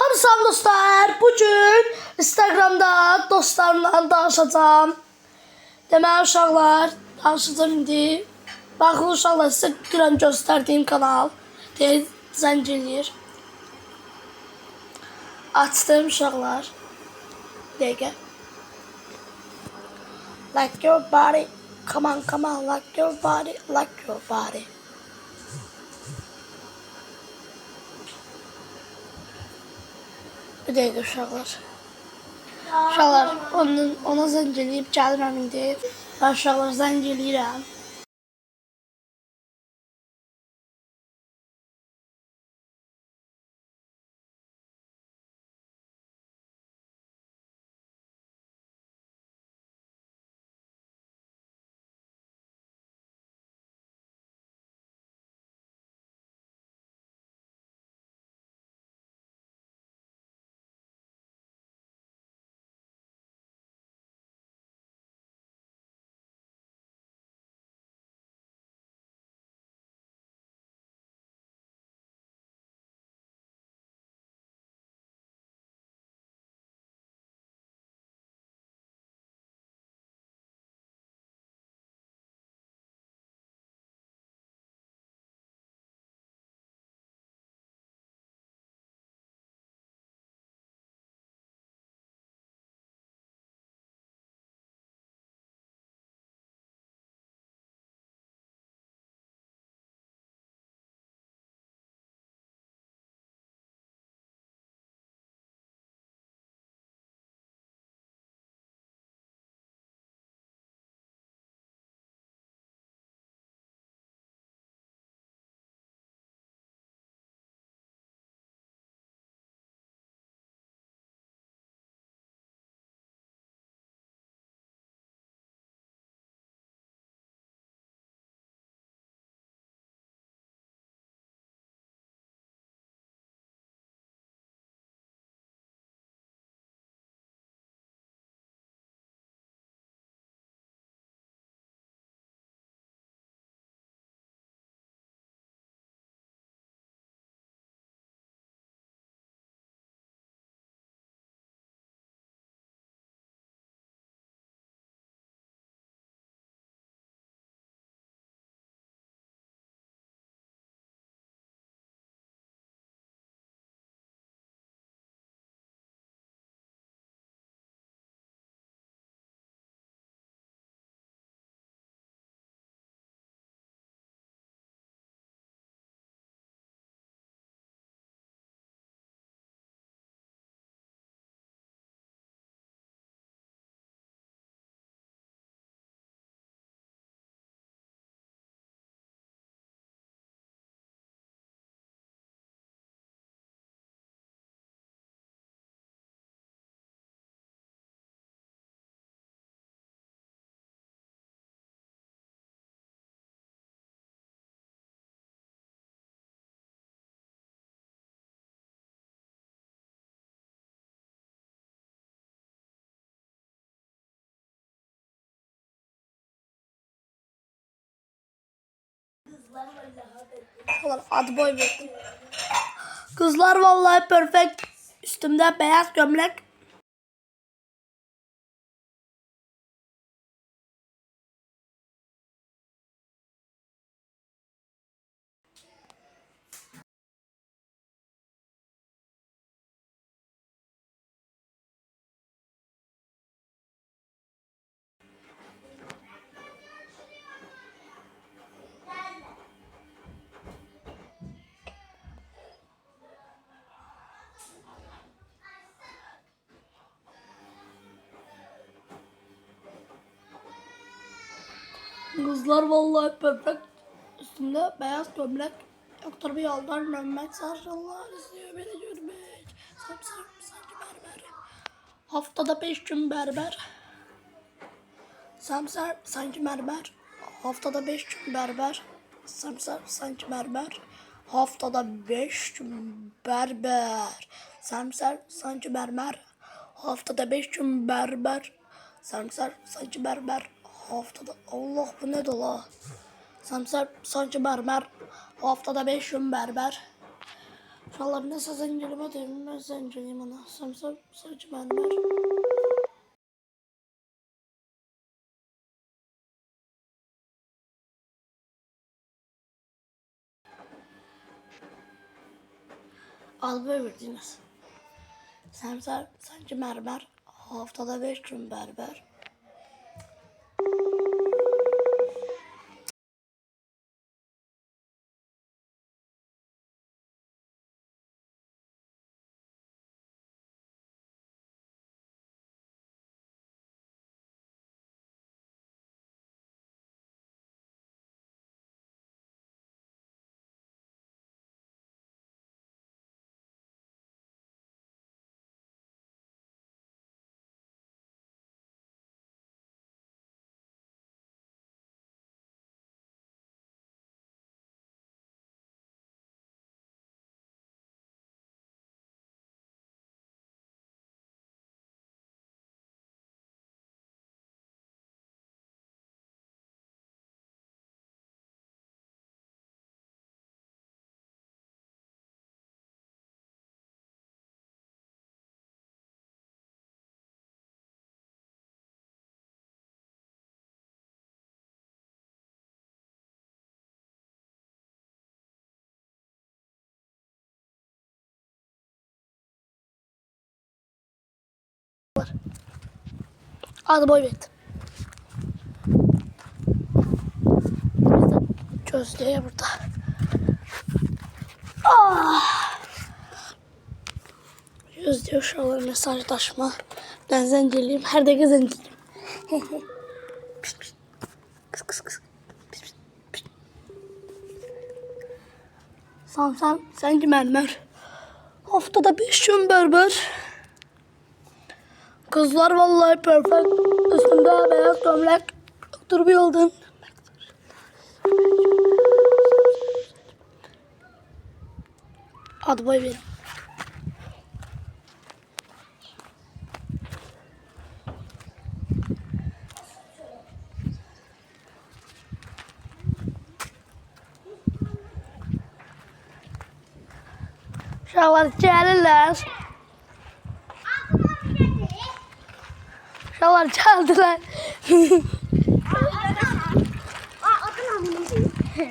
Olun dostlar. Bugün Instagramda dostlarımla danışacağım. Deməli uşaqlar, danışacağım indi. Baxın uşaqlar, sizə dünən göstərdiyim kanal. Deyir, zəng eləyir. Açdım uşaqlar. Dəqiqə. Like your body. Come on, come on, like your body, like your body. Bir dəqiqə uşaqlar. Uşaqlar, onun, ona zəng eləyib gəlirəm indi. Ben uşaqlar zəng eləyirəm. Uşaqlar, ad boy verdim. Kızlar vallahi perfect. Üstümde beyaz gömlek. Kızlar vallahi perfect. Üstümde beyaz gömlek. Doktor bir yoldan dönmek sarışınlar istiyor beni görmek. Samsar sanki berber. Haftada beş gün berber. Samsar sanki berber. Haftada beş gün berber. Samsar sanki berber. Haftada beş gün berber. Samsar sanki berber. Haftada beş gün berber. Samsar sanki berber. Haftada Allah bu ne dola. Samsar sanki berber. Haftada beş gün berber. Uşaqlar nəsə zəncirləmə deyim, mən zəncirliyim ana. Samsa saç mərmər. Alba verdiniz. Samsa sanki mərmər. Haftada 5 gün bərbər. Adı boy verdi. Gözlüğe burada. Ah! Gözlüğe uşaqlar mesajlaşma. Ben zenciliyim. Her dakika zenciliyim. Kıs kıs kıs. Samsam sence mermer. Haftada beş gün berber. Kızlar vallahi perfect. Üstümde beyaz gömlek. Dur bir yoldan. Hadi boy verin. Uşaqlar gəlirlər. Uşaqlar gəldilər.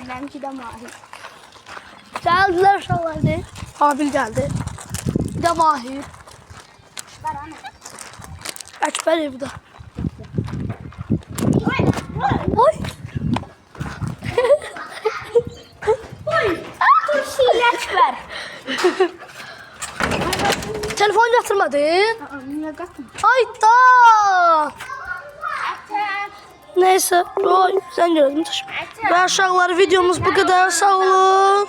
Benimki de mavi. Uşaqlar. de. Habil gəldi. Bir də Mahir. Ver anne. Əkbər evdə. Oy, oy, Oy. Turşiyle ver. Telefon gətirmədin? Niye katma? Hayda. Neyse. Oy, sen gördün. Ve aşağılar videomuz bu kadar. Sağ olun.